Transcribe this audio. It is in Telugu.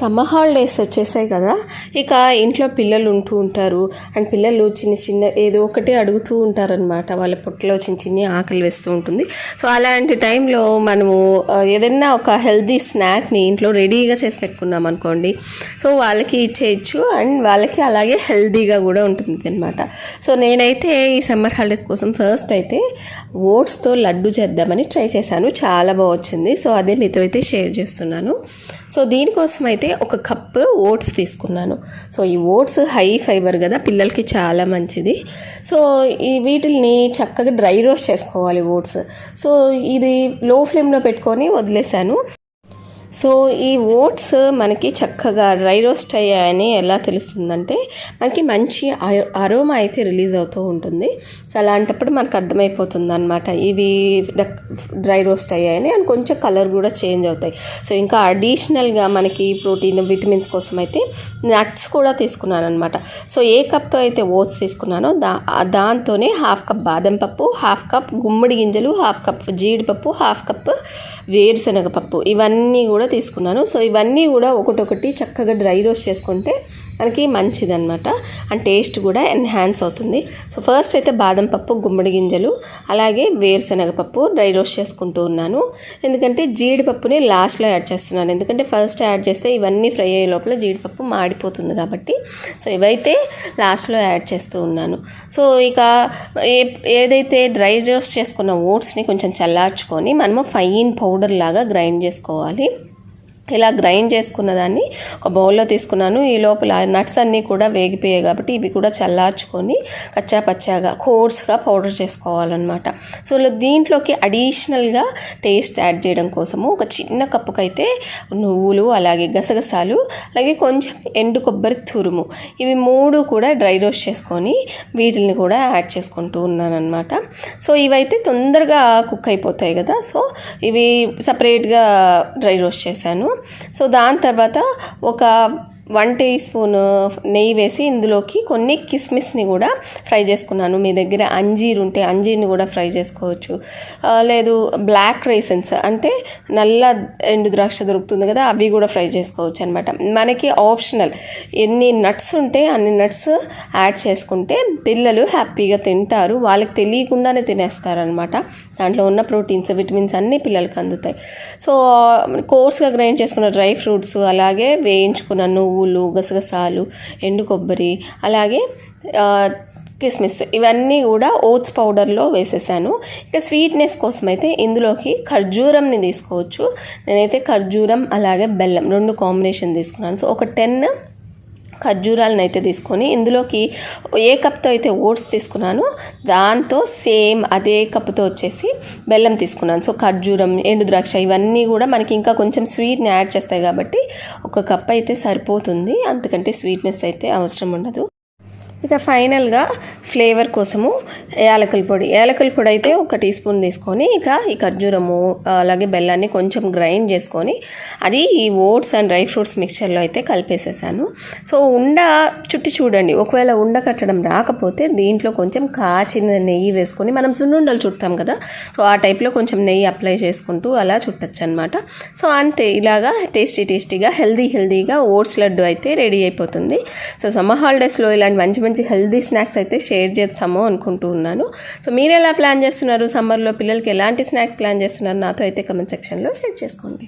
సమ్మర్ హాలిడేస్ వచ్చేసాయి కదా ఇక ఇంట్లో పిల్లలు ఉంటూ ఉంటారు. అండ్ పిల్లలు చిన్న చిన్న ఏదో ఒకటి అడుగుతూ ఉంటారనమాట వాళ్ళ పొట్టలో చిన్న చిన్న ఆకలి వేస్తూ ఉంటుంది. సో అలాంటి టైంలో మనము ఏదైనా ఒక హెల్దీ స్నాక్ని ఇంట్లో రెడీగా చేసి పెట్టుకున్నాం అనుకోండి. సో వాళ్ళకి ఇచ్చేయచ్చు. అండ్ వాళ్ళకి అలాగే హెల్దీగా కూడా ఉంటుంది అనమాట సో నేనైతే ఈ సమ్మర్ హాలిడేస్ కోసం ఫస్ట్ అయితే ఓట్స్తో లడ్డు చేద్దామని ట్రై చేశాను. చాలా బాగా వచ్చింది. సో అదే మీతో అయితే షేర్ చేస్తున్నాను. సో దీనికోసం అయితే ఒక కప్పు ఓట్స్ తీసుకున్నాను. సో ఈ ఓట్స్ హై ఫైబర్ కదా పిల్లలకి చాలా మంచిది. సో ఈ వీటిల్ని చక్కగా డ్రై రోస్ట్ చేసుకోవాలి ఓట్స్. సో ఇది లో ఫ్లేమ్లో పెట్టుకొని వదిలేశాను సో ఈ ఓట్స్ మనకి చక్కగా డ్రై రోస్ట్ అయ్యాయని ఎలా తెలుస్తుందంటే మనకి మంచి అరోమా అయితే రిలీజ్ అవుతూ ఉంటుంది. సో అలాంటప్పుడు మనకు అర్థమైపోతుంది అనమాట ఇవి డ్రై రోస్ట్ అయ్యాయని అండ్ కొంచెం కలర్ కూడా చేంజ్ అవుతాయి. సో ఇంకా అడిషనల్గా మనకి ప్రోటీన్ విటమిన్స్ కోసం అయితే నట్స్ కూడా తీసుకున్నాను అనమాట సో ఏ కప్తో అయితే ఓట్స్ తీసుకున్నానో దా దాంతోనే హాఫ్ కప్ బాదం పప్పు హాఫ్ కప్ గుమ్మడి గింజలు హాఫ్ కప్ జీడిపప్పు హాఫ్ కప్ వేరుశనగ పప్పు ఇవన్నీ కూడా కూడా తీసుకున్నాను. సో ఇవన్నీ కూడా ఒకటొకటి చక్కగా డ్రై రోస్ట్ చేసుకుంటే మనకి మంచిదన్నమాట. అండ్ టేస్ట్ కూడా ఎన్హాన్స్ అవుతుంది. సో ఫస్ట్ అయితే బాదం పప్పు గుమ్మడి గింజలు అలాగే వేరుశనగ పప్పు డ్రై రోస్ట్ చేసుకుంటూ ఉన్నాను. ఎందుకంటే జీడిపప్పుని లాస్ట్లో యాడ్ చేస్తున్నాను. ఎందుకంటే ఫస్ట్ యాడ్ చేస్తే ఇవన్నీ ఫ్రై అయ్యే లోపల జీడిపప్పు మాడిపోతుంది కాబట్టి. సో ఇవైతే లాస్ట్లో యాడ్ చేస్తూ ఉన్నాను. సో ఇక ఏ ఏదైతే డ్రై రోస్ట్ చేసుకున్న ఓట్స్ని కొంచెం చల్లార్చుకొని మనము ఫైన్ పౌడర్ లాగా గ్రైండ్ చేసుకోవాలి. ఇలా గ్రైండ్ చేసుకున్న దాన్ని ఒక బౌల్లో తీసుకున్నాను. ఈ లోపల నట్స్ అన్నీ కూడా వేగిపోయాయి కాబట్టి ఇవి కూడా చల్లార్చుకొని కచ్చా పచ్చాగా కోర్స్గా పౌడర్ చేసుకోవాలన్నమాట. సో ఇలా దీంట్లోకి అడిషనల్గా టేస్ట్ యాడ్ చేయడం కోసము ఒక చిన్న కప్పుకైతే నువ్వులు అలాగే గసగసాలు అలాగే కొంచెం ఎండు కొబ్బరి తురుము ఇవి మూడు కూడా డ్రై రోస్ట్ చేసుకొని వీటిని కూడా యాడ్ చేసుకుంటూ ఉన్నాను సో ఇవైతే తొందరగా కుక్ అయిపోతాయి కదా. సో ఇవి సపరేట్గా డ్రై రోస్ట్ చేశాను. సో దాని తర్వాత ఒక వన్ టీ స్పూన్ నెయ్యి వేసి ఇందులోకి కొన్ని కిస్మిస్ని కూడా ఫ్రై చేసుకున్నాను. మీ దగ్గర అంజీర్ ఉంటే అంజీర్ని కూడా ఫ్రై చేసుకోవచ్చు. లేదు బ్లాక్ రేసన్స్ అంటే నల్ల ఎండు ద్రాక్ష దొరుకుతుంది కదా అవి కూడా ఫ్రై చేసుకోవచ్చు అనమాట మనకి ఆప్షనల్. ఎన్ని నట్స్ ఉంటే అన్ని నట్స్ యాడ్ చేసుకుంటే పిల్లలు హ్యాపీగా తింటారు. వాళ్ళకి తెలియకుండానే తినేస్తారనమాట దాంట్లో ఉన్న ప్రోటీన్స్ విటమిన్స్ అన్నీ పిల్లలకి అందుతాయి. సో కోర్స్గా గ్రైండ్ చేసుకున్న డ్రై ఫ్రూట్స్ అలాగే వేయించుకున్న నువ్వు పువ్వులు గసగసాలు ఎండు కొబ్బరి అలాగే కిస్మిస్ ఇవన్నీ కూడా ఓట్స్ పౌడర్లో వేసేసాను. ఇక స్వీట్నెస్ కోసం అయితే ఇందులోకి ఖర్జూరంని తీసుకోవచ్చు. నేనైతే ఖర్జూరం అలాగే బెల్లం రెండు కాంబినేషన్ తీసుకున్నాను. సో ఒక టెన్ ఖర్జూరాలను అయితే తీసుకొని ఇందులోకి ఏ కప్తో అయితే ఓట్స్ తీసుకున్నానో దాంతో సేమ్ అదే కప్తో వచ్చేసి బెల్లం తీసుకున్నాను. సో ఖర్జూరం ఎండు ద్రాక్ష ఇవన్నీ కూడా మనకి ఇంకా కొంచెం స్వీట్ని యాడ్ చేస్తాయి కాబట్టి ఒక కప్ అయితే సరిపోతుంది. అంతకంటే స్వీట్నెస్ అయితే అవసరం ఉండదు. ఇక ఫైనల్గా ఫ్లేవర్ కోసము యాలకుల పొడి. యాలకుల పొడి అయితే ఒక టీ స్పూన్ తీసుకొని ఇక ఈ ఖర్జూరము అలాగే బెల్లాన్ని కొంచెం గ్రైండ్ చేసుకొని అది ఈ ఓట్స్ అండ్ డ్రై ఫ్రూట్స్ మిక్చర్లో అయితే కలిపేసేసాను. సో ఉండ చుట్టి చూడండి. ఒకవేళ ఉండ కట్టడం రాకపోతే దీంట్లో కొంచెం కాచిన నెయ్యి వేసుకొని మనం సున్నుండలు చుడతాం కదా సో ఆ టైప్లో కొంచెం నెయ్యి అప్లై చేసుకుంటూ అలా చుట్టచ్చు అనమాట సో అంతే. ఇలాగా టేస్టీ టేస్టీగా హెల్దీ హెల్దీగా ఓట్స్ లడ్డు అయితే రెడీ అయిపోతుంది. సో సమ్మర్ హాలిడేస్లో ఇలాంటి మంచి మంచి హెల్దీ స్నాక్స్ అయితే షేర్ చేస్తాము అనుకుంటూ ఉన్నాను. సో మీరు ఎలా ప్లాన్ చేస్తున్నారు? సమ్మర్లో పిల్లలకి ఎలాంటి స్నాక్స్ ప్లాన్ చేస్తున్నారు? నాతో అయితే కమెంట్ సెక్షన్లో షేర్ చేసుకోండి.